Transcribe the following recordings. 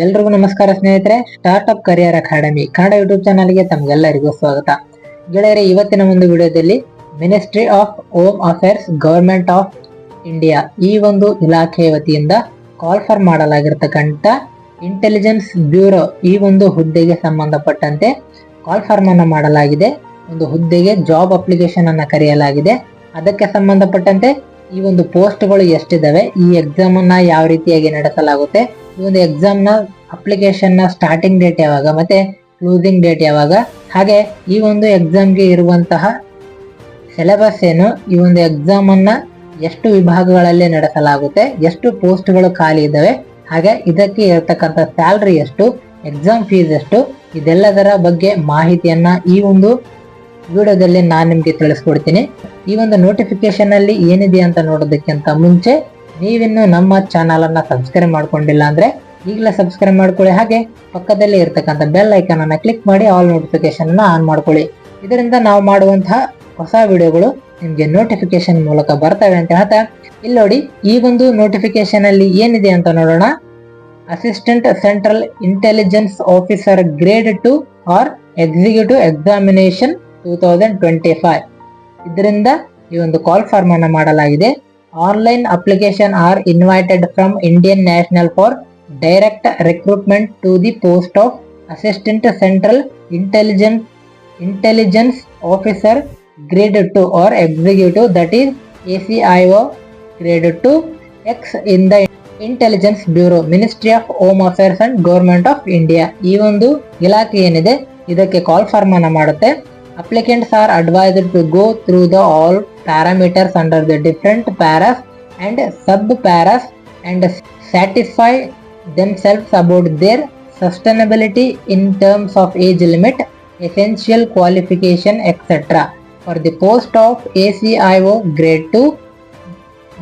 ಎಲ್ರಿಗೂ ನಮಸ್ಕಾರ ಸ್ನೇಹಿತರೆ startup career academy Kannada YouTube ಚಾನಲ್ಗೆ ತಮಗೆಲ್ಲರಿಗೂ ಸ್ವಾಗತ. ಗೆಳೆಯರೇ, ಇವತ್ತಿನ ಒಂದು ವಿಡಿಯೋದಲ್ಲಿ ministry of home affairs government of India ಈ ಒಂದು ಇಲಾಖೆಯ ವತಿಯಿಂದ ಕಾಲ್ ಫಾರ್ ಮಾಡಲಾಗಿರ್ತಕ್ಕಂಥ ಇಂಟೆಲಿಜೆನ್ಸ್ ಬ್ಯೂರೋ ಈ ಒಂದು ಹುದ್ದೆಗೆ ಸಂಬಂಧಪಟ್ಟಂತೆ ಕಾಲ್ ಫಾರ್ಮ್ ಅನ್ನು ಮಾಡಲಾಗಿದೆ. ಒಂದು ಹುದ್ದೆಗೆ ಜಾಬ್ ಅಪ್ಲಿಕೇಶನ್ ಅನ್ನು ಕರೆಯಲಾಗಿದೆ. ಅದಕ್ಕೆ ಸಂಬಂಧಪಟ್ಟಂತೆ ಈ ಒಂದು ಪೋಸ್ಟ್ಗಳು ಎಷ್ಟಿದ್ದಾವೆ ಈ ಎಕ್ಸಾಮನ್ನು ಯಾವ ರೀತಿಯಾಗಿ ನಡೆಸಲಾಗುತ್ತೆ ಈ ಒಂದು ಎಕ್ಸಾಮ್ನ ಅಪ್ಲಿಕೇಶನ್ನ ಸ್ಟಾರ್ಟಿಂಗ್ ಡೇಟ್ ಯಾವಾಗ, ಮತ್ತೆ ಕ್ಲೋಸಿಂಗ್ ಡೇಟ್ ಯಾವಾಗ, ಹಾಗೆ ಈ ಒಂದು ಎಕ್ಸಾಮ್ಗೆ ಇರುವಂತಹ ಸಿಲೆಬಸ್ ಏನು, ಈ ಒಂದು ಎಕ್ಸಾಮ್ ಅನ್ನ ಎಷ್ಟು ವಿಭಾಗಗಳಲ್ಲಿ ನಡೆಸಲಾಗುತ್ತೆ, ಎಷ್ಟು ಪೋಸ್ಟ್ಗಳು ಖಾಲಿ ಇದ್ದಾವೆ, ಹಾಗೆ ಇದಕ್ಕೆ ಇರತಕ್ಕಂತ ಸ್ಯಾಲ್ರಿ ಎಷ್ಟು ಎಕ್ಸಾಮ್ ಫೀಸ್ ಎಷ್ಟು, ಇದೆಲ್ಲದರ ಬಗ್ಗೆ ಮಾಹಿತಿಯನ್ನ ಈ ಒಂದು ವಿಡಿಯೋದಲ್ಲಿ ನಾನು ನಿಮಗೆ ತಿಳಿಸ್ಕೊಡ್ತೀನಿ. ಈ ಒಂದು ನೋಟಿಫಿಕೇಶನ್ ಅಲ್ಲಿ ಏನಿದೆ ಅಂತ ನೋಡೋದಕ್ಕಿಂತ ಮುಂಚೆ ನೀವಿನ್ನು ನಮ್ಮ ಚಾನಲ್ ಅನ್ನ ಸಬ್ಸ್ಕ್ರೈಬ್ ಮಾಡ್ಕೊಂಡಿಲ್ಲ ಅಂದ್ರೆ ಈಗಲೇ ಸಬ್ಸ್ಕ್ರೈಬ್ ಮಾಡ್ಕೊಳ್ಳಿ. ಹಾಗೆ ಪಕ್ಕದಲ್ಲಿ ಇರ್ತಕ್ಕಂಥ ಬೆಲ್ ಐಕಾನ್ ಅನ್ನ ಕ್ಲಿಕ್ ಮಾಡಿ ಆಲ್ ನೋಟಿಫಿಕೇಶನ್ ಅನ್ನ ಆನ್ ಮಾಡ್ಕೊಳ್ಳಿ. ಇದರಿಂದ ನಾವು ಮಾಡುವಂತಹ ಹೊಸ ವಿಡಿಯೋಗಳು ನಿಮ್ಗೆ ನೋಟಿಫಿಕೇಶನ್ ಮೂಲಕ ಬರ್ತವೆ ಅಂತ ಹೇಳ್ತಾ. ಇಲ್ಲಿ ನೋಡಿ, ಈ ಒಂದು ನೋಟಿಫಿಕೇಶನ್ ಅಲ್ಲಿ ಏನಿದೆ ಅಂತ ನೋಡೋಣ. Assistant central intelligence officer grade two or executive examination two thousand twenty five ಇದರಿಂದ ಈ ಒಂದು ಕಾಲ್ ಫಾರ್ಮ್ ಅನ್ನ ಮಾಡಲಾಗಿದೆ. Invited from Indian national for direct recruitment to the post of assistant central intelligence intelligence officer grade two or executive that is A C I O grade two X in the intelligence bureau ministry of home affairs and government of India ಈ ಒಂದು ಇಲಾಖೆ ಏನಿದೆ, ಇದಕ್ಕೆ call form ಅನ್ನ Applicants are advised to go through the all parameters under the different paras and sub-paras and satisfy themselves about their sustainability in terms of age limit, essential qualification, etc. for the post of ACIO grade 2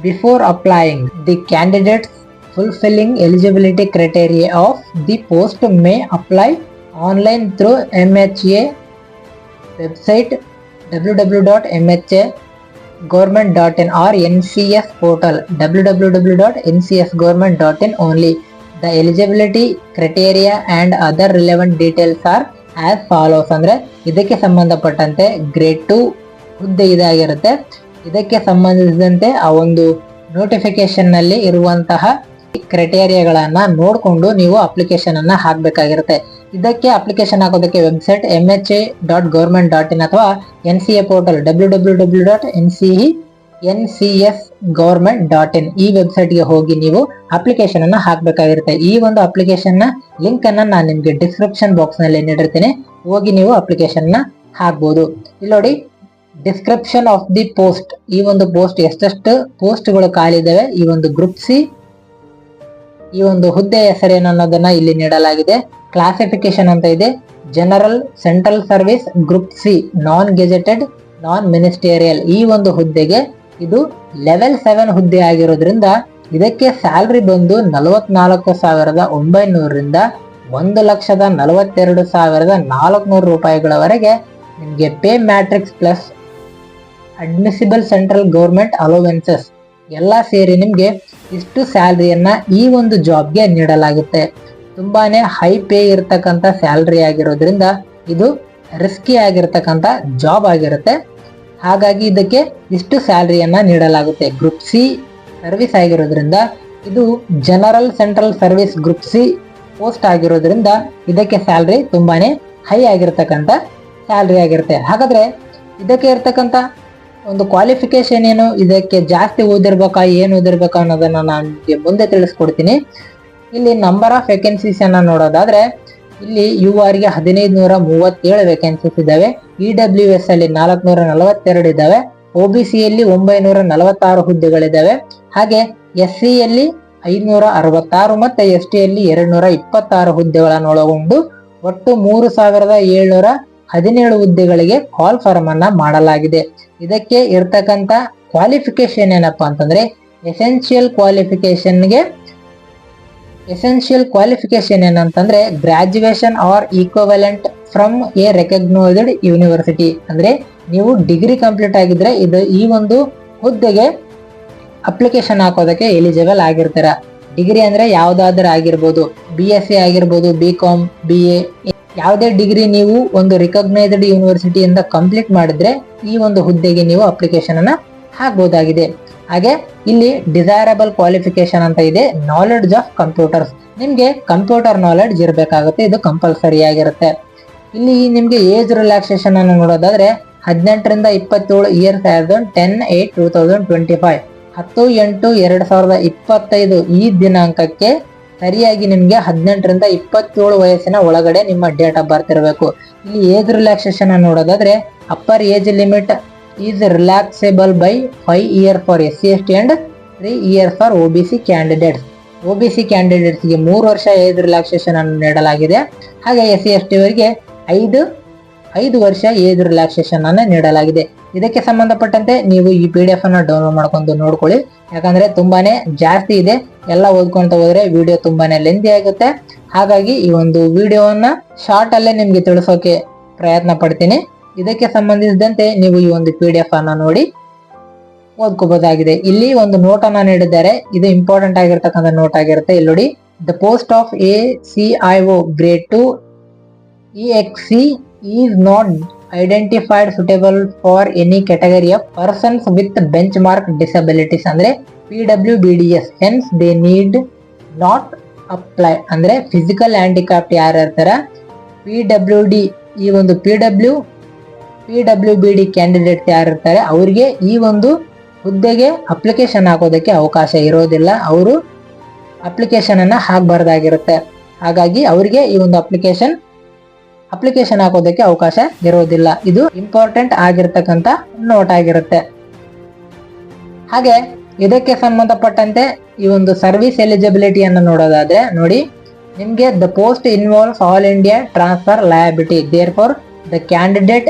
before applying. The candidates fulfilling eligibility criteria of the post may apply online through MHA website W W dot M H A government dot in or N C S portal W W W dot N C S government dot in only the eligibility criteria and other relevant details are as follows ಅಂದರೆ ಇದಕ್ಕೆ ಸಂಬಂಧಪಟ್ಟಂತೆ grade two ಹುದ್ದೆ ಇದಾಗಿರುತ್ತೆ. ಇದಕ್ಕೆ ಸಂಬಂಧಿಸಿದಂತೆ ಆ ಒಂದು ನೋಟಿಫಿಕೇಶನ್ನಲ್ಲಿ ಇರುವಂತಹ ಕ್ರೈಟೇರಿಯಾಗಳನ್ನ ನೋಡಿಕೊಂಡು ನೀವು ಅಪ್ಲಿಕೇಶನ್ ಅನ್ನ ಹಾಕಬೇಕಾಗಿರುತ್ತೆ. ಇದಕ್ಕೆ ಅಪ್ಲಿಕೇಶನ್ ಹಾಕೋದಕ್ಕೆ website M H A dot government dot in ಅಥವಾ N C A portal W W W dot N C N C S government dot in ಈ ವೆಬ್ಸೈಟ್ಗೆ ಹೋಗಿ ನೀವು ಅಪ್ಲಿಕೇಶನ್ ಅನ್ನು ಹಾಕಬೇಕಾಗಿರುತ್ತೆ. ಈ ಒಂದು ಅಪ್ಲಿಕೇಶನ್ ಲಿಂಕನ್ನು ನಾನು ನಿಮಗೆ ಡಿಸ್ಕ್ರಿಪ್ಷನ್ ಬಾಕ್ಸ್ನಲ್ಲಿ ನೀಡಿರ್ತೀನಿ. ಹೋಗಿ ನೀವು ಅಪ್ಲಿಕೇಶನ್ನ ಹಾಕ್ಬೋದು. ಇಲ್ಲಿ ನೋಡಿ ಡಿಸ್ಕ್ರಿಪ್ಷನ್ ಆಫ್ ದಿ ಪೋಸ್ಟ್ ಈ ಒಂದು ಪೋಸ್ಟ್ ಎಷ್ಟೆಷ್ಟು ಪೋಸ್ಟ್ಗಳು ಖಾಲಿ ಇದಾವೆ? ಈ ಒಂದು ಗ್ರೂಪ್ ಸಿ ಈ ಒಂದು ಹುದ್ದೆ ಹೆಸರೇನು ಅನ್ನೋದನ್ನ ಇಲ್ಲಿ ನೀಡಲಾಗಿದೆ. ಕ್ಲಾಸಿಫಿಕೇಶನ್ ಅಂತ ಇದೆ. General central service group C non gazetted non ministerial ಈ ಒಂದು ಹುದ್ದೆಗೆ ಇದು ಲೆವೆಲ್ ಸೆವೆನ್ ಹುದ್ದೆ ಆಗಿರೋದ್ರಿಂದ ಇದಕ್ಕೆ ಸ್ಯಾಲ್ರಿ ಬಂದು ನಲವತ್ನಾಲ್ಕು ಸಾವಿರದ ಒಂಬೈನೂರರಿಂದ ಒಂದು ಲಕ್ಷದ ನಲವತ್ತೆರಡು ಸಾವಿರದ ನಾಲ್ಕುನೂರು ರೂಪಾಯಿಗಳವರೆಗೆ ನಿಮಗೆ pay matrix plus admissible central government allowances ಎಲ್ಲ ಸೇರಿ ನಿಮಗೆ ಇಷ್ಟು ಸ್ಯಾಲ್ರಿಯನ್ನ ಈ ಒಂದು ಜಾಬ್ಗೆ ನೀಡಲಾಗುತ್ತೆ. ತುಂಬಾನೇ ಹೈ ಪೇ ಇರತಕ್ಕಂಥ ಸ್ಯಾಲ್ರಿ ಆಗಿರೋದ್ರಿಂದ ಇದು ರಿಸ್ಕಿ ಆಗಿರತಕ್ಕಂಥ ಜಾಬ್ ಆಗಿರುತ್ತೆ. ಹಾಗಾಗಿ ಇದಕ್ಕೆ ಇಷ್ಟು ಸ್ಯಾಲ್ರಿಯನ್ನ ನೀಡಲಾಗುತ್ತೆ. ಗ್ರೂಪ್ ಸಿ ಸರ್ವಿಸ್ ಆಗಿರೋದ್ರಿಂದ ಇದು general central service group C post ಆಗಿರೋದ್ರಿಂದ ಇದಕ್ಕೆ ಸ್ಯಾಲ್ರಿ ತುಂಬಾನೇ ಹೈ ಆಗಿರ್ತಕ್ಕಂಥ ಸ್ಯಾಲ್ರಿ ಆಗಿರುತ್ತೆ. ಹಾಗಾದ್ರೆ ಇದಕ್ಕೆ ಇರ್ತಕ್ಕಂಥ ಒಂದು ಕ್ವಾಲಿಫಿಕೇಶನ್ ಏನು, ಇದಕ್ಕೆ ಜಾಸ್ತಿ ಓದಿರ್ಬೇಕಾ, ಏನು ಓದಿರ್ಬೇಕಾ ಅನ್ನೋದನ್ನ ನಾನು ಮುಂದೆ ತಿಳಿಸ್ಕೊಡ್ತೀನಿ. ಇಲ್ಲಿ ನಂಬರ್ ಆಫ್ ವೇಕೆನ್ಸೀಸ್ ಅನ್ನ ನೋಡೋದಾದ್ರೆ, ಇಲ್ಲಿ ಯು ಆರ್ಗೆ ಹದಿನೈದು ನೂರ ಮೂವತ್ತೇಳು ವೇಕೆನ್ಸೀಸ್ ಇದಾವೆ ಇ ಡಬ್ಲ್ಯೂ ಎಸ್ ಅಲ್ಲಿ ನಾಲ್ಕುನೂರ ನಲವತ್ತೆರಡು ಇದಾವೆ ಒ ಬಿ ಸಿಯಲ್ಲಿ ಒಂಬೈನೂರ ನಲವತ್ತಾರು ಹುದ್ದೆಗಳಿದ್ದಾವೆ. ಹಾಗೆ ಎಸ್ ಸಿಯಲ್ಲಿ ಐನೂರ ಅರವತ್ತಾರು ಮತ್ತೆ ಎಸ್ ಟಿಯಲ್ಲಿ ಯಲ್ಲಿ ಎರಡ್ ನೂರ ಇಪ್ಪತ್ತಾರು ಹುದ್ದೆಗಳನ್ನು ಒಳಗೊಂಡು ಒಟ್ಟು ಮೂರು ಸಾವಿರದ ಏಳ್ನೂರ ಹದಿನೇಳು ಹುದ್ದೆಗಳಿಗೆ ಕಾಲ್ ಫಾರ್ಮ್ ಅನ್ನ ಮಾಡಲಾಗಿದೆ. ಇದಕ್ಕೆ ಇರ್ತಕ್ಕಂತ ಕ್ವಾಲಿಫಿಕೇಶನ್ ಏನಪ್ಪಾ ಅಂತಂದ್ರೆ ಎಸೆನ್ಷಿಯಲ್ ಕ್ವಾಲಿಫಿಕೇಶನ್ಗೆ ಎಸೆನ್ಷಿಯಲ್ ಕ್ವಾಲಿಫಿಕೇಶನ್ ಏನಂತಂದ್ರೆ graduation or equivalent from a recognised university ಅಂದ್ರೆ ನೀವು ಡಿಗ್ರಿ ಕಂಪ್ಲೀಟ್ ಆಗಿದ್ರೆ ಇದು ಈ ಒಂದು ಹುದ್ದೆಗೆ ಅಪ್ಲಿಕೇಶನ್ ಹಾಕೋದಕ್ಕೆ ಎಲಿಜಿಬಲ್ ಆಗಿರ್ತೀರ. ಡಿಗ್ರಿ ಅಂದ್ರೆ ಯಾವ್ದಾದ್ರೂ ಆಗಿರ್ಬೋದು ಬಿ ಎಸ್ ಸಿ ಆಗಿರ್ಬೋದು ಬಿ ಕಾಮ್ ಬಿ ಎ ಯಾವುದೇ ಡಿಗ್ರಿ ನೀವು ಒಂದು ರಿಕಗ್ನೈಸ್ಡ್ ಯೂನಿವರ್ಸಿಟಿಯಿಂದ ಕಂಪ್ಲೀಟ್ ಮಾಡಿದ್ರೆ ಈ ಒಂದು ಹುದ್ದೆಗೆ ನೀವು ಅಪ್ಲಿಕೇಶನ್ ಅನ್ನ ಹಾಕಬಹುದಾಗಿದೆ ಹಾಗೆ ಇಲ್ಲಿ ಡಿಸೈರಬಲ್ ಕ್ವಾಲಿಫಿಕೇಶನ್ ಅಂತ ಇದೆ ನಾಲೆಡ್ಜ್ ಆಫ್ ಕಂಪ್ಯೂಟರ್ಸ್ ನಿಮ್ಗೆ ಕಂಪ್ಯೂಟರ್ ನಾಲೆಡ್ಜ್ ಇರಬೇಕಾಗುತ್ತೆ, ಇದು ಕಂಪಲ್ಸರಿ ಆಗಿರುತ್ತೆ. ಇಲ್ಲಿ ನಿಮ್ಗೆ ಏಜ್ ರಿಲ್ಯಾಕ್ಸೇಷನ್ ಅನ್ನು ನೋಡೋದಾದ್ರೆ ಹದಿನೆಂಟರಿಂದ ಇಪ್ಪತ್ತೇಳು year as ten eight two thousand twenty five ಹತ್ತು ಎಂಟು ಎರಡು ಸಾವಿರದ ಇಪ್ಪತ್ತೈದು ಈ ದಿನಾಂಕಕ್ಕೆ ಸರಿಯಾಗಿ ನಿಮಗೆ ಹದಿನೆಂಟರಿಂದ ಇಪ್ಪತ್ತೇಳು ವಯಸ್ಸಿನ ಒಳಗಡೆ ನಿಮ್ಮ ಡೇಟ್ ಆಫ್ ಬರ್ತ್ ಇರಬೇಕು. ಇಲ್ಲಿ ಏಜ್ ರಿಲ್ಯಾಕ್ಸೇಷನ್ ನೋಡೋದಾದ್ರೆ upper age limit is relaxable by five year for S C S T and three year for O B C candidates O B C ಕ್ಯಾಂಡಿಡೇಟ್ಸ್ಗೆ ಮೂರು ವರ್ಷ ಏಜ್ ರಿಲ್ಯಾಕ್ಸೇಷನ್ ಅನ್ನು ನೀಡಲಾಗಿದೆ. ಹಾಗೆ S C S T ಅವರಿಗೆ ಐದು ಐದು ವರ್ಷ ಏಜ್ ರಿಲ್ಯಾಕ್ಸೇಷನ್ ಅನ್ನು ನೀಡಲಾಗಿದೆ. ಇದಕ್ಕೆ ಸಂಬಂಧಪಟ್ಟಂತೆ ನೀವು ಈ ಪಿ ಡಿ ಎಫ್ ಅನ್ನ ಡೌನ್ಲೋಡ್ ಮಾಡ್ಕೊಂಡು ನೋಡ್ಕೊಳ್ಳಿ. ಯಾಕಂದ್ರೆ ತುಂಬಾನೇ ಜಾಸ್ತಿ ಇದೆ. ಎಲ್ಲ ಓದ್ಕೊಂತ ಹೋದ್ರೆ ವಿಡಿಯೋ ತುಂಬಾನೇ ಲೆಂದಿ ಆಗುತ್ತೆ. ಹಾಗಾಗಿ ಈ ಒಂದು ವಿಡಿಯೋವನ್ನ ಶಾರ್ಟ್ ಅಲ್ಲೇ ನಿಮ್ಗೆ ತಿಳಿಸೋಕೆ ಪ್ರಯತ್ನ ಪಡ್ತೀನಿ. ಇದಕ್ಕೆ ಸಂಬಂಧಿಸಿದಂತೆ ನೀವು ಈ ಒಂದು ಪಿ ಡಿ ಎಫ್ ಅನ್ನ ನೋಡಿ ಓದ್ಕೋಬಹುದಾಗಿದೆ. ಇಲ್ಲಿ ಒಂದು ನೋಟ್ ಅನ್ನ ನೀಡಿದ್ದಾರೆ. ಇದು ಇಂಪಾರ್ಟೆಂಟ್ ಆಗಿರ್ತಕ್ಕಂಥ ನೋಟ್ ಆಗಿರುತ್ತೆ. ಇಲ್ಲಿ ನೋಡಿ the post of A C I O grade two E X C is not identified suitable for any category of persons with benchmark disabilities ಅಂದರೆ P W B D S hence they need not apply ಅಂದರೆ physical handicraft ಯಾರು ಇರ್ತಾರೆ? P W D ಈ ಒಂದು P W P W B D candidate ಯಾರಿರ್ತಾರೆ ಅವರಿಗೆ ಈ ಒಂದು ಹುದ್ದೆಗೆ ಅಪ್ಲಿಕೇಶನ್ ಹಾಕೋದಕ್ಕೆ ಅವಕಾಶ ಇರೋದಿಲ್ಲ. ಅವರು ಅಪ್ಲಿಕೇಶನನ್ನು ಹಾಕಬಾರ್ದಾಗಿರುತ್ತೆ. ಹಾಗಾಗಿ ಅವರಿಗೆ ಈ ಒಂದು ಅಪ್ಲಿಕೇಶನ್ ಅಪ್ಲಿಕೇಶನ್ ಹಾಕೋದಕ್ಕೆ ಅವಕಾಶ ಇರೋದಿಲ್ಲ. ಇದು ಇಂಪಾರ್ಟೆಂಟ್ ಆಗಿರ್ತಕ್ಕಂಥ ನೋಟ್ ಆಗಿರುತ್ತೆ. ಹಾಗೆ ಇದಕ್ಕೆ ಸಂಬಂಧಪಟ್ಟಂತೆ ಈ ಒಂದು ಸರ್ವಿಸ್ ಎಲಿಜಿಬಿಲಿಟಿಯನ್ನು ನೋಡೋದಾದ್ರೆ ನೋಡಿ, ನಿಮಗೆ the post involves all India transfer liability therefore the candidate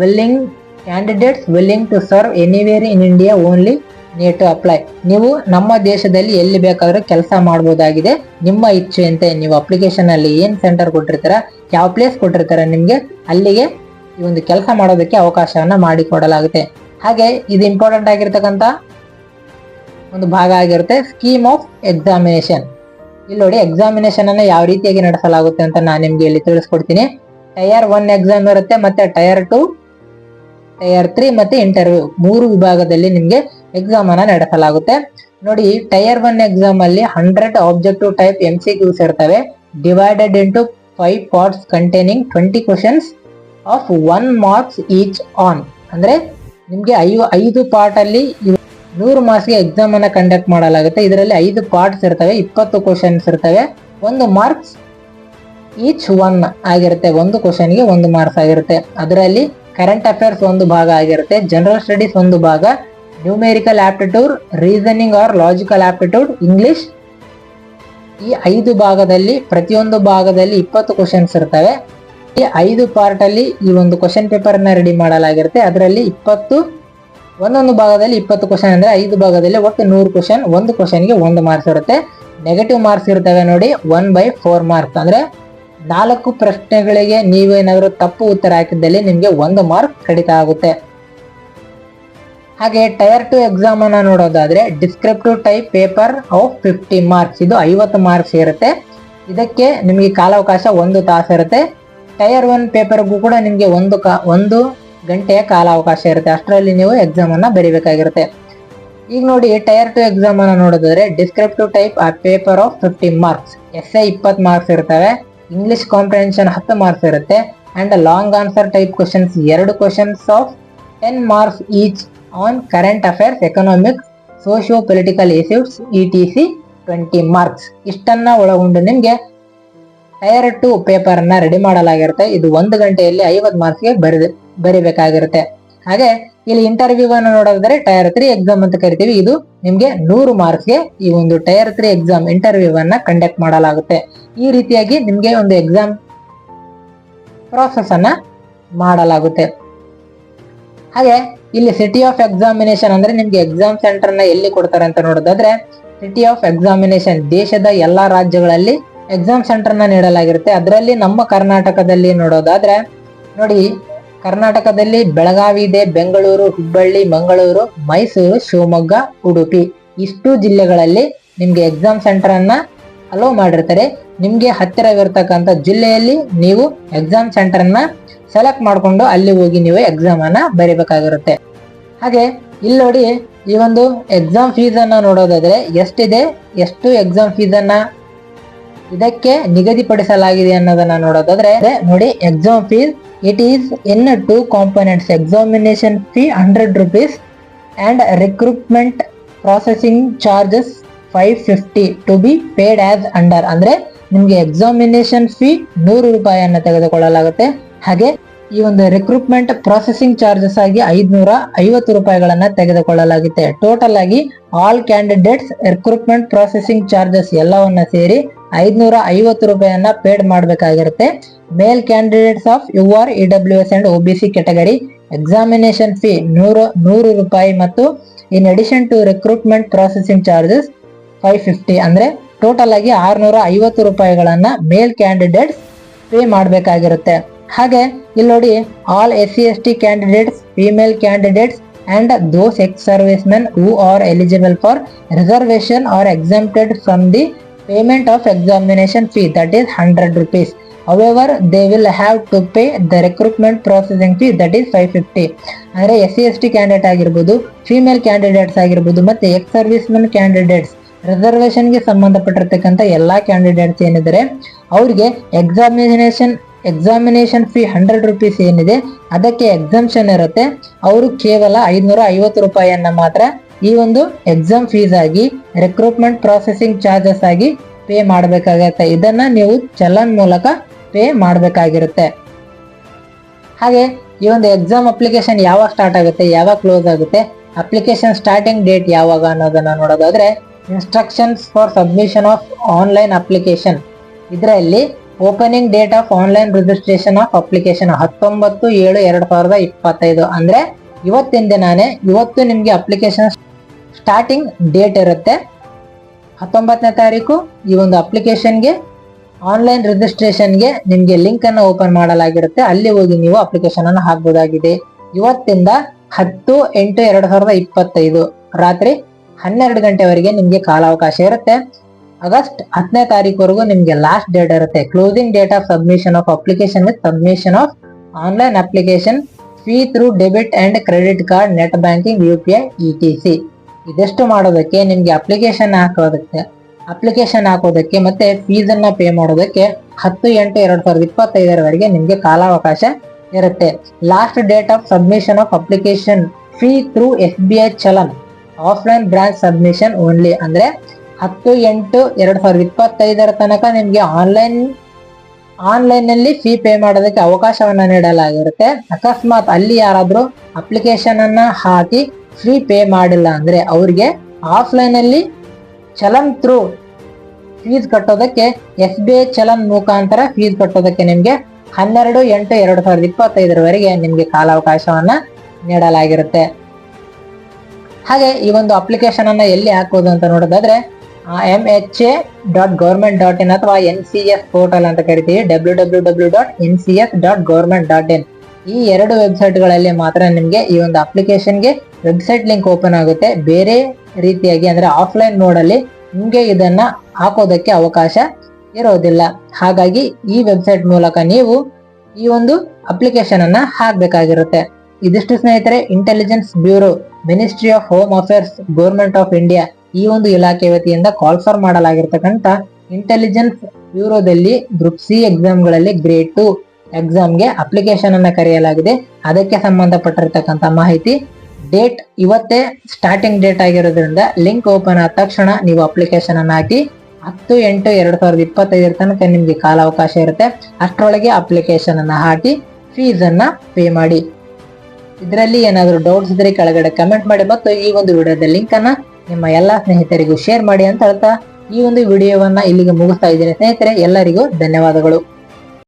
willing candidates willing to serve anywhere in India only need to apply ನೀವು ನಮ್ಮ ದೇಶದಲ್ಲಿ ಎಲ್ಲಿ ಬೇಕಾದ್ರೂ ಕೆಲಸ ಮಾಡಬಹುದಾಗಿದೆ ನಿಮ್ಮ ಇಚ್ಛೆಯಂತೆ ನೀವು ಅಪ್ಲಿಕೇಶನ್ ಅಲ್ಲಿ ಏನ್ ಸೆಂಟರ್ ಕೊಟ್ಟಿರ್ತೀರ, ಯಾವ ಪ್ಲೇಸ್ ಕೊಟ್ಟಿರ್ತಾರ ನಿಮಗೆ, ಅಲ್ಲಿಗೆ ಈ ಒಂದು ಕೆಲಸ ಮಾಡೋದಕ್ಕೆ ಅವಕಾಶವನ್ನ ಮಾಡಿಕೊಡಲಾಗುತ್ತೆ ಹಾಗೆ ಇದು ಇಂಪಾರ್ಟೆಂಟ್ ಆಗಿರ್ತಕ್ಕಂಥ ಒಂದು ಭಾಗ ಆಗಿರುತ್ತೆ ಸ್ಕೀಮ್ ಆಫ್ ಎಕ್ಸಾಮಿನೇಷನ್ ಇಲ್ಲಿ ನೋಡಿ ಎಕ್ಸಾಮಿನೇಷನ್ ಅನ್ನ ಯಾವ ರೀತಿಯಾಗಿ ನಡೆಸಲಾಗುತ್ತೆ ಅಂತ ನಾನು ನಿಮ್ಗೆ ಇಲ್ಲಿ ತಿಳಿಸ್ಕೊಡ್ತೀನಿ. ಟಯರ್ ಒನ್ ಎಕ್ಸಾಮ್ ಇರುತ್ತೆ, ಮತ್ತೆ ಟಯರ್ ಟು ಟಯರ್ ತ್ರೀ ಮತ್ತೆ ಇಂಟರ್ವ್ಯೂ ಮೂರು ವಿಭಾಗದಲ್ಲಿ ನಿಮ್ಗೆ ಎಕ್ಸಾಮ್ ಅನ್ನ ನಡೆಸಲಾಗುತ್ತೆ. ನೋಡಿ ಟೈರ್ ಒನ್ ಎಕ್ಸಾಮ್ ಅಲ್ಲಿ hundred objective type M C Qs ಇರ್ತವೆ. Divided into five parts containing twenty questions of one marks each on ಅಂದ್ರೆ, ನಿಮ್ಗೆ ಐವ, ಐದು ಪಾರ್ಟ್ ಅಲ್ಲಿ ನೂರು ಮಾರ್ಕ್ಸ್ಗೆ ಎಕ್ಸಾಮ್ ಅನ್ನ ಕಂಡಕ್ಟ್ ಮಾಡಲಾಗುತ್ತೆ. ಇದರಲ್ಲಿ ಐದು ಪಾರ್ಟ್ಸ್ ಇರ್ತವೆ, ಇಪ್ಪತ್ತು ಕ್ವಶನ್ಸ್ ಇರ್ತವೆ. ಒಂದು ಮಾರ್ಕ್ಸ್ ಈಚ್ ಒನ್ ಆಗಿರುತ್ತೆ. ಒಂದು ಕ್ವಶನ್ಗೆ ಒಂದು ಮಾರ್ಕ್ಸ್ ಆಗಿರುತ್ತೆ. ಅದರಲ್ಲಿ ಕರೆಂಟ್ ಅಫೇರ್ಸ್ ಒಂದು ಭಾಗ ಆಗಿರುತ್ತೆ. ಜನರಲ್ ಸ್ಟಡೀಸ್ ಒಂದು ಭಾಗ. Numerical aptitude reasoning or logical aptitude English ಈ ಐದು ಭಾಗದಲ್ಲಿ, ಪ್ರತಿಯೊಂದು ಭಾಗದಲ್ಲಿ ಇಪ್ಪತ್ತು ಕ್ವಶನ್ಸ್ ಇರ್ತವೆ. ಈ ಐದು ಪಾರ್ಟಲ್ಲಿ ಈ ಒಂದು ಕ್ವಶನ್ ಪೇಪರ್ನ ರೆಡಿ ಮಾಡಲಾಗಿರುತ್ತೆ. ಅದರಲ್ಲಿ ಇಪ್ಪತ್ತು, ಒಂದೊಂದು ಭಾಗದಲ್ಲಿ ಇಪ್ಪತ್ತು ಕ್ವಶನ್ ಅಂದರೆ ಐದು ಭಾಗದಲ್ಲಿ ಒಟ್ಟು ನೂರು ಕ್ವಶನ್ ಒಂದು ಕ್ವಶನ್ಗೆ ಒಂದು ಮಾರ್ಕ್ಸ್ ಇರುತ್ತೆ. ನೆಗೆಟಿವ್ ಮಾರ್ಕ್ಸ್ ಇರ್ತವೆ ನೋಡಿ ಒನ್ ಬೈ ಫೋರ್ ಮಾರ್ಕ್ಸ್ ಅಂದರೆ ನಾಲ್ಕು ಪ್ರಶ್ನೆಗಳಿಗೆ ನೀವೇನಾದರೂ ತಪ್ಪು ಉತ್ತರ ಹಾಕಿದ್ದಲ್ಲಿ ನಿಮಗೆ ಒಂದು ಮಾರ್ಕ್ ಕಡಿತ ಆಗುತ್ತೆ. ಹಾಗೆ ಟೈರ್ ಟು ಎಕ್ಸಾಮ್ ಅನ್ನ ನೋಡೋದಾದ್ರೆ descriptive type paper of fifty marks ಇದು ಐವತ್ತು ಮಾರ್ಕ್ಸ್ ಇರುತ್ತೆ. ಇದಕ್ಕೆ ನಿಮಗೆ ಕಾಲಾವಕಾಶ ಒಂದು ತಾಸು ಇರುತ್ತೆ. ಟೈರ್ ಒನ್ ಪೇಪರ್ಗೂ ಕೂಡ ನಿಮಗೆ ಒಂದು ಕಾ, ಒಂದು ಗಂಟೆಯ ಕಾಲಾವಕಾಶ ಇರುತ್ತೆ. ಅಷ್ಟರಲ್ಲಿ ನೀವು ಎಕ್ಸಾಮ್ ಅನ್ನ ಬರೀಬೇಕಾಗಿರುತ್ತೆ. ಈಗ ನೋಡಿ ಟೈರ್ ಟು ಎಕ್ಸಾಮ್ ಅನ್ನ ನೋಡೋದಾದ್ರೆ ಡಿಸ್ಕ್ರಿಪ್ಟಿವ್ ಟೈಪ್ ಆ paper of fifty marks essay ಇಪ್ಪತ್ತು ಮಾರ್ಕ್ಸ್ ಇರ್ತವೆ. ಇಂಗ್ಲಿಷ್ ಕಾಂಪ್ರಿಹೆನ್ಷನ್ ಹತ್ತು ಮಾರ್ಕ್ಸ್ ಇರುತ್ತೆ. And long answer type questions ಎರಡು questions of ten marks each current affairs economics socio political issues, C twenty marks ಇಷ್ಟನ್ನ ಒಳಗೊಂಡು ನಿಮಗೆ ಟೈರ್ ಟು ಪೇಪರ್ ರೆಡಿ ಮಾಡಲಾಗಿರುತ್ತೆ. ಇದು ಒಂದು ಗಂಟೆಯಲ್ಲಿ ಐವತ್ತು ಮಾರ್ಕ್ಸ್ಗೆ ಬರೆದು ಬರಿಬೇಕಾಗಿರುತ್ತೆ. ಹಾಗೆ ಇಲ್ಲಿ ಇಂಟರ್ವ್ಯೂ ಅನ್ನು ನೋಡೋದಾದ್ರೆ ಟೈರ್ ತ್ರೀ ಎಕ್ಸಾಮ್ ಅಂತ ಕರಿತೀವಿ. ಇದು ನಿಮ್ಗೆ ನೂರು ಮಾರ್ಕ್ಸ್ಗೆ ಈ ಒಂದು ಟೈರ್ ತ್ರೀ ಎಕ್ಸಾಮ್ ಇಂಟರ್ವ್ಯೂ ಅನ್ನ ಕಂಡಕ್ಟ್ ಮಾಡಲಾಗುತ್ತೆ. ಈ ರೀತಿಯಾಗಿ ನಿಮ್ಗೆ ಒಂದು ಎಕ್ಸಾಮ್ ಪ್ರಾಸೆಸ್ ಅನ್ನ ಮಾಡಲಾಗುತ್ತೆ. ಹಾಗೆ ಇಲ್ಲಿ ಸಿಟಿ ಆಫ್ ಎಕ್ಸಾಮಿನೇಷನ್ ಅಂದ್ರೆ ನಿಮ್ಗೆ ಎಕ್ಸಾಮ್ ಸೆಂಟರ್ನ ಎಲ್ಲಿ ಕೊಡ್ತಾರೆ ಅಂತ ನೋಡೋದಾದ್ರೆ ಸಿಟಿ ಆಫ್ ಎಕ್ಸಾಮಿನೇಷನ್ ದೇಶದ ಎಲ್ಲಾ ರಾಜ್ಯಗಳಲ್ಲಿ ಎಕ್ಸಾಮ್ ಸೆಂಟರ್ನ ನೀಡಲಾಗಿರುತ್ತೆ. ಅದರಲ್ಲಿ ನಮ್ಮ ಕರ್ನಾಟಕದಲ್ಲಿ ನೋಡೋದಾದ್ರೆ, ನೋಡಿ ಕರ್ನಾಟಕದಲ್ಲಿ ಬೆಳಗಾವಿ ಇದೆ, ಬೆಂಗಳೂರು, ಹುಬ್ಬಳ್ಳಿ, ಮಂಗಳೂರು, ಮೈಸೂರು, ಶಿವಮೊಗ್ಗ, ಉಡುಪಿ. ಇಷ್ಟು ಜಿಲ್ಲೆಗಳಲ್ಲಿ ನಿಮ್ಗೆ ಎಕ್ಸಾಮ್ ಸೆಂಟರ್ ಅನ್ನ ಅಲೋ ಮಾಡಿರ್ತಾರೆ. ನಿಮ್ಗೆ ಹತ್ತಿರವಿರ್ತಕ್ಕಂಥ ಜಿಲ್ಲೆಯಲ್ಲಿ ನೀವು ಎಕ್ಸಾಮ್ ಸೆಂಟರ್ ಅನ್ನ ಸೆಲೆಕ್ಟ್ ಮಾಡಿಕೊಂಡು ಅಲ್ಲಿ ಹೋಗಿ ನೀವು ಎಕ್ಸಾಮ್ ಅನ್ನ ಬರೀಬೇಕಾಗಿರುತ್ತೆ. ಹಾಗೆ ಇಲ್ಲಿ ನೋಡಿ ಈ ಒಂದು ಎಕ್ಸಾಮ್ ಫೀಸ್ ಅನ್ನ ನೋಡೋದಾದ್ರೆ ಎಷ್ಟಿದೆ, ಎಷ್ಟು ಎಕ್ಸಾಮ್ ಫೀಸ್ ಅನ್ನ ಇದಕ್ಕೆ ನಿಗದಿಪಡಿಸಲಾಗಿದೆ ಅನ್ನೋದನ್ನ ನೋಡೋದಾದ್ರೆ ನೋಡಿ exam fees it is in two components examination fee hundred rupees and recruitment processing charges five fifty to be paid as under ಅಂದ್ರೆ ನಿಮ್ಗೆ ಎಕ್ಸಾಮಿನೇಷನ್ ಫೀ ನೂರು ರೂಪಾಯಿಯನ್ನು ತೆಗೆದುಕೊಳ್ಳಲಾಗುತ್ತೆ. ಹಾಗೆ ಈ ಒಂದು ರಿಕ್ರೂಟ್ಮೆಂಟ್ ಪ್ರೊಸೆಸಿಂಗ್ ಚಾರ್ಜಸ್ ಆಗಿ ಐದ್ನೂರ ಐವತ್ತು ರೂಪಾಯಿಗಳನ್ನ ತೆಗೆದುಕೊಳ್ಳಲಾಗುತ್ತೆ ಟೋಟಲ್ ಆಗಿ all candidates recruitment processing charges ಎಲ್ಲವನ್ನ ಸೇರಿ ಐದ್ನೂರ ಐವತ್ತು ರೂಪಾಯಿಯನ್ನ paid ಮಾಡಬೇಕಾಗಿರುತ್ತೆ. Male candidates of U R E W S and C category examination fee ನೂರು ನೂರು ರೂಪಾಯಿ ಮತ್ತು in addition to recruitment processing charges five fifty ಅಂದ್ರೆ ಟೋಟಲ್ ಆಗಿ ಆರ್ನೂರ ಐವತ್ತು ರೂಪಾಯಿಗಳನ್ನ ಮೇಲ್ ಕ್ಯಾಂಡಿಡೇಟ್ಸ್ ಪೇ ಮಾಡಬೇಕಾಗಿರುತ್ತೆ. ಹಾಗೆ ಇಲ್ಲಿ ನೋಡಿ all S C S T candidates female candidates and those ex service men who are eligible for reservation are exempted from the payment of examination fee that is hundred rupees however they will have to pay the recruitment processing fee that is five fifty ಅಂದರೆ S C S T candidate ಆಗಿರ್ಬೋದು female candidates ಆಗಿರ್ಬೋದು, ಮತ್ತೆ ex service men candidates ರಿಸರ್ವೇಶನ್ಗೆ ಸಂಬಂಧಪಟ್ಟಿರ್ತಕ್ಕಂಥ ಎಲ್ಲ candidates ಏನಿದ್ದಾರೆ, ಅವ್ರಿಗೆ examination examination fee hundred rupees ಏನಿದೆ, ಅದಕ್ಕೆ ಎಕ್ಸಾಮ್ಷನ್ ಇರುತ್ತೆ. ಅವರು ಕೇವಲ ಐದುನೂರ ಐವತ್ತು ರೂಪಾಯಿಯನ್ನ ಮಾತ್ರ ಈ ಒಂದು ಎಕ್ಸಾಮ್ ಫೀಸ್ ಆಗಿ ರಿಕ್ರೂಟ್ಮೆಂಟ್ ಪ್ರಾಸೆಸಿಂಗ್ ಚಾರ್ಜಸ್ ಆಗಿ ಪೇ ಮಾಡಬೇಕಾಗತ್ತೆ. ಇದನ್ನ ನೀವು ಚಲನ್ ಮೂಲಕ ಪೇ ಮಾಡಬೇಕಾಗಿರುತ್ತೆ. ಹಾಗೆ ಈ ಒಂದು ಎಕ್ಸಾಮ್ ಅಪ್ಲಿಕೇಶನ್ ಯಾವಾಗ ಸ್ಟಾರ್ಟ್ ಆಗುತ್ತೆ, ಯಾವಾಗ ಕ್ಲೋಸ್ ಆಗುತ್ತೆ ಅಪ್ಲಿಕೇಶನ್ ಸ್ಟಾರ್ಟಿಂಗ್ ಡೇಟ್ ಯಾವಾಗ ಅನ್ನೋದನ್ನ ನೋಡೋದಾದ್ರೆ instructions for submission of online application ಇದರಲ್ಲಿ opening date of online registration of application ಹತ್ತೊಂಬತ್ತು ಏಳು ಎರಡು ಸಾವಿರದ ಇಪ್ಪತ್ತೈದು. ಅಂದ್ರೆ ಇವತ್ತಿನ ದಿನಾನೇ, ಇವತ್ತು ನಿಮಗೆ ಅಪ್ಲಿಕೇಶನ್ ಸ್ಟಾರ್ಟಿಂಗ್ ಡೇಟ್ ಇರುತ್ತೆ. ಹತ್ತೊಂಬತ್ತನೇ ತಾರೀಕು ಈ ಒಂದು ಅಪ್ಲಿಕೇಶನ್ಗೆ ಆನ್ಲೈನ್ ರಿಜಿಸ್ಟ್ರೇಷನ್ಗೆ ನಿಮಗೆ ಲಿಂಕ್ ಅನ್ನು ಓಪನ್ ಮಾಡಲಾಗಿರುತ್ತೆ. ಅಲ್ಲಿ ಹೋಗಿ ನೀವು ಅಪ್ಲಿಕೇಶನ್ ಅನ್ನು ಹಾಕಬಹುದಾಗಿದೆ ಇವತ್ತಿಂದ ಹತ್ತು ಎಂಟು ಎರಡು ಸಾವಿರದ ಇಪ್ಪತ್ತೈದು ರಾತ್ರಿ ಹನ್ನೆರಡು ಗಂಟೆವರೆಗೆ ನಿಮಗೆ ಕಾಲಾವಕಾಶ ಇರುತ್ತೆ. ಆಗಸ್ಟ್ ಹತ್ತನೇ ತಾರೀಕುವರೆಗೂ ನಿಮಗೆ ಲಾಸ್ಟ್ ಡೇಟ್ ಇರುತ್ತೆ. Closing date of submission of application with submission of online application fee through debit and credit card net banking U P I E T C ಇದೆಷ್ಟು ಮಾಡೋದಕ್ಕೆ, ನಿಮ್ಗೆ ಅಪ್ಲಿಕೇಶನ್ ಹಾಕೋದಕ್ಕೆ ಅಪ್ಲಿಕೇಶನ್ ಹಾಕೋದಕ್ಕೆ ಮತ್ತೆ ಫೀಸ್ ಅನ್ನ ಪೇ ಮಾಡೋದಕ್ಕೆ ಹತ್ತು, ಎಂಟು, ಎರಡು ಸಾವಿರದ ಇಪ್ಪತ್ತೈದರವರೆಗೆ ನಿಮಗೆ ಕಾಲಾವಕಾಶ ಇರುತ್ತೆ. Last date of submission of application fee through S B I challan. Offline branch submission only ಅಂದ್ರೆ ಹತ್ತು ಎಂಟು ಎರಡು ಸಾವಿರದ ಇಪ್ಪತ್ತೈದರ ತನಕ ನಿಮಗೆ ಆನ್ಲೈನ್ ಆನ್ಲೈನ್ನಲ್ಲಿ ಫೀ ಪೇ ಮಾಡೋದಕ್ಕೆ ಅವಕಾಶವನ್ನು ನೀಡಲಾಗಿರುತ್ತೆ. ಅಕಸ್ಮಾತ್ ಅಲ್ಲಿ ಯಾರಾದರೂ ಅಪ್ಲಿಕೇಶನ್ ಅನ್ನ ಹಾಕಿ ಫ್ರೀ ಪೇ ಮಾಡಿಲ್ಲ ಅಂದರೆ ಅವ್ರಿಗೆ ಆಫ್ಲೈನಲ್ಲಿ ಚಲನ್ ಥ್ರೂ ಫೀಸ್ ಕಟ್ಟೋದಕ್ಕೆ ಎಸ್ ಬಿ ಐ ಚಲನ್ ಮುಖಾಂತರ ಫೀಸ್ ಕಟ್ಟೋದಕ್ಕೆ ನಿಮಗೆ ಹನ್ನೆರಡು ಎಂಟು ಎರಡು ಸಾವಿರದ ಇಪ್ಪತ್ತೈದರವರೆಗೆ ನಿಮಗೆ ಕಾಲಾವಕಾಶವನ್ನು ನೀಡಲಾಗಿರುತ್ತೆ. ಹಾಗೆ ಈ ಒಂದು ಅಪ್ಲಿಕೇಶನ್ ಅನ್ನ ಎಲ್ಲಿ ಹಾಕೋದು ಅಂತ ನೋಡೋದಾದ್ರೆ M H A dot government dot in ಅಥವಾ ಎನ್ ಸಿ ಎಸ್ ಪೋರ್ಟಲ್ ಅಂತ ಕರಿತೀವಿ W W W dot N C S dot government dot in ಈ ಎರಡು ವೆಬ್ಸೈಟ್ಗಳಲ್ಲಿ ಮಾತ್ರ ನಿಮಗೆ ಈ ಒಂದು ಅಪ್ಲಿಕೇಶನ್ಗೆ ವೆಬ್ಸೈಟ್ ಲಿಂಕ್ ಓಪನ್ ಆಗುತ್ತೆ. ಬೇರೆ ರೀತಿಯಾಗಿ ಅಂದರೆ ಆಫ್ಲೈನ್ ಮೋಡ್ ನಿಮಗೆ ಇದನ್ನು ಹಾಕೋದಕ್ಕೆ ಅವಕಾಶ ಇರೋದಿಲ್ಲ. ಹಾಗಾಗಿ ಈ ವೆಬ್ಸೈಟ್ ಮೂಲಕ ನೀವು ಈ ಒಂದು ಅಪ್ಲಿಕೇಶನ್ ಹಾಕಬೇಕಾಗಿರುತ್ತೆ ಹಾಕ್ಬೇಕಾಗಿರುತ್ತೆ. ಇದಿಷ್ಟು ಸ್ನೇಹಿತರೆ intelligence bureau ministry of home affairs government of India ಈ ಒಂದು ಇಲಾಖೆ ವತಿಯಿಂದ ಕಾಲ್ಫರ್ ಮಾಡಲಾಗಿರ್ತಕ್ಕಂಥ ಇಂಟೆಲಿಜೆನ್ಸ್ ಬ್ಯೂರೋದಲ್ಲಿ ಗ್ರೂಪ್ ಸಿ ಎಕ್ಸಾಮ್ಗಳಲ್ಲಿ ಗ್ರೇಡ್ ಟು ಎಕ್ಸಾಮ್ಗೆ ಅಪ್ಲಿಕೇಶನ್ ಅನ್ನು ಕರೆಯಲಾಗಿದೆ. ಅದಕ್ಕೆ ಸಂಬಂಧಪಟ್ಟಿರ್ತಕ್ಕಂಥ ಮಾಹಿತಿ ಡೇಟ್ ಇವತ್ತೇ ಸ್ಟಾರ್ಟಿಂಗ್ ಡೇಟ್ ಆಗಿರೋದ್ರಿಂದ ಲಿಂಕ್ ಓಪನ್ ಆದ ತಕ್ಷಣ ನೀವು ಅಪ್ಲಿಕೇಶನ್ ಅನ್ನು ಹಾಕಿ ಹತ್ತು, ಎಂಟು, ಎರಡು ಸಾವಿರದ ಇಪ್ಪತ್ತೈದರ ತನಕ ನಿಮಗೆ ಕಾಲಾವಕಾಶ ಇರುತ್ತೆ. ಅಷ್ಟರೊಳಗೆ ಅಪ್ಲಿಕೇಶನ್ ಅನ್ನು ಹಾಕಿ ಫೀಸ್ ಅನ್ನ ಪೇ ಮಾಡಿ. ಇದರಲ್ಲಿ ಏನಾದರೂ ಡೌಟ್ಸ್ ಇದ್ರೆ ಕೆಳಗಡೆ ಕಮೆಂಟ್ ಮಾಡಿ. ಮತ್ತು ಈ ಒಂದು ವಿಡಿಯೋದ ಲಿಂಕ್ ಅನ್ನ ನಿಮ್ಮ ಎಲ್ಲಾ ಸ್ನೇಹಿತರಿಗೂ ಶೇರ್ ಮಾಡಿ ಅಂತ ಹೇಳ್ತಾ ಈ ಒಂದು ವಿಡಿಯೋವನ್ನ ಇಲ್ಲಿಗೆ ಮುಗಿಸ್ತಾ ಇದ್ದೀನಿ ಸ್ನೇಹಿತರೆ, ಎಲ್ಲರಿಗೂ ಧನ್ಯವಾದಗಳು.